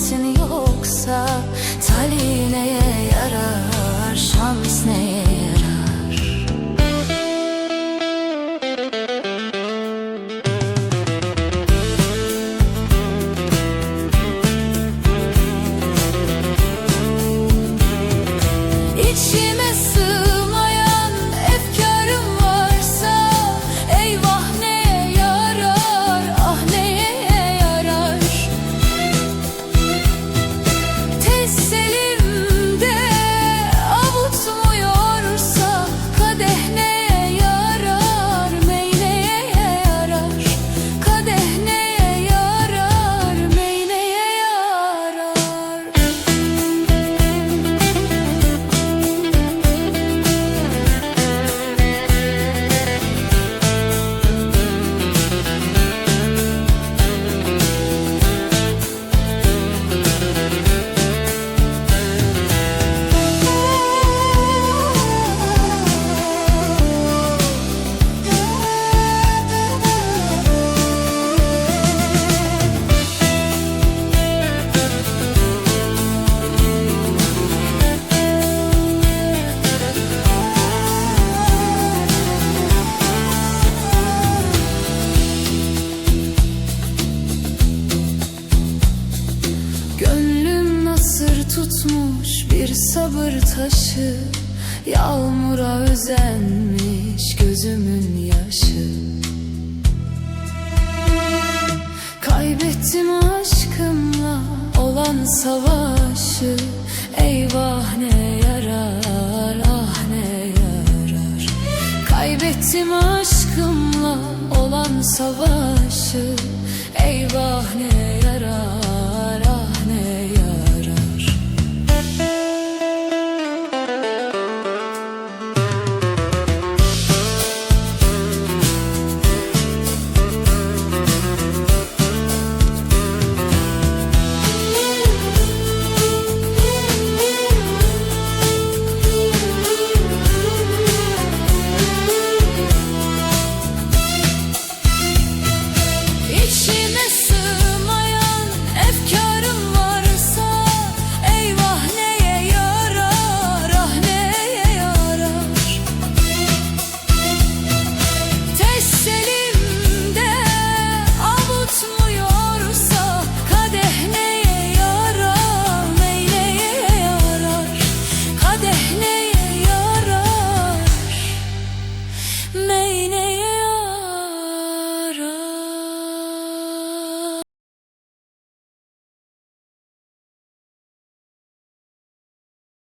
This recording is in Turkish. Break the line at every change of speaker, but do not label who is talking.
niyetin yoksa Talih neye yarar, şans neye yarar? Bir sabır taşı. Yağmura özenmiş gözümün yaşı. Kaybettim aşkımla olan savaşı. Eyvah ne yarar ah ne yarar. Kaybettim aşkımla olan savaşı. Eyvah ne